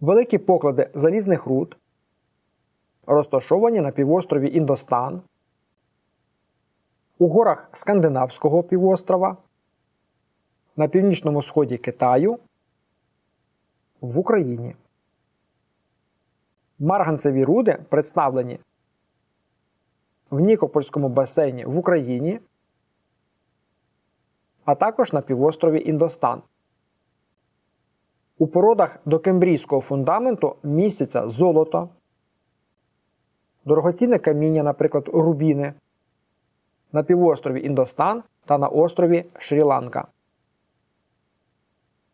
Великі поклади залізних руд розташовані на півострові Індостан, у горах Скандинавського півострова, на північному сході Китаю, в Україні. Марганцеві руди представлені в Нікопольському басейні в Україні, а також на півострові Індостан. У породах до кембрійського фундаменту містяться золото, дорогоцінне каміння, наприклад, рубіни, на півострові Індостан та на острові Шрі-Ланка.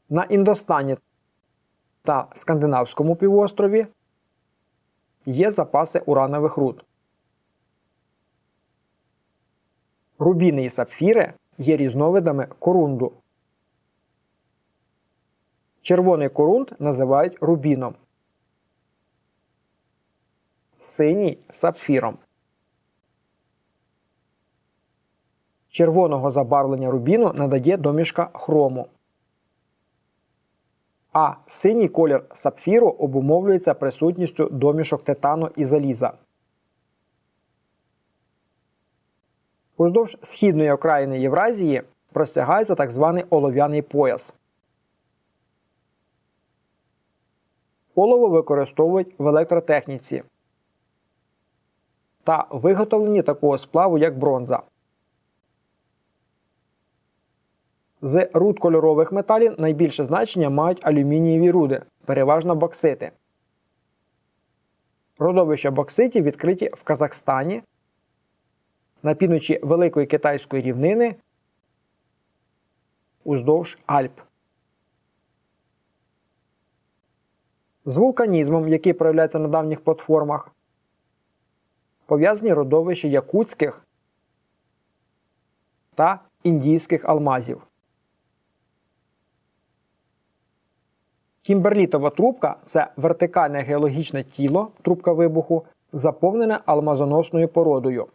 На Індостані та Скандинавському півострові є запаси уранових руд. Рубіни і сапфіри є різновидами корунду. Червоний корунд називають рубіном. Синій сапфіром. Червоного забарвлення рубіну надає домішка хрому. А синій колір сапфіру обумовлюється присутністю домішок титану і заліза. Уздовж східної окраїни Євразії простягається так званий олов'яний пояс. Олово використовують в електротехніці та виготовленні такого сплаву, як бронза. З руд кольорових металів найбільше значення мають алюмінієві руди, переважно боксити. Родовища бокситів відкриті в Казахстані, на півночі Великої Китайської рівнини уздовж Альп. З вулканізмом, який проявляється на давніх платформах, пов'язані родовища якутських та індійських алмазів. Кімберлітова трубка це вертикальне геологічне тіло, трубка вибуху, заповнене алмазоносною породою.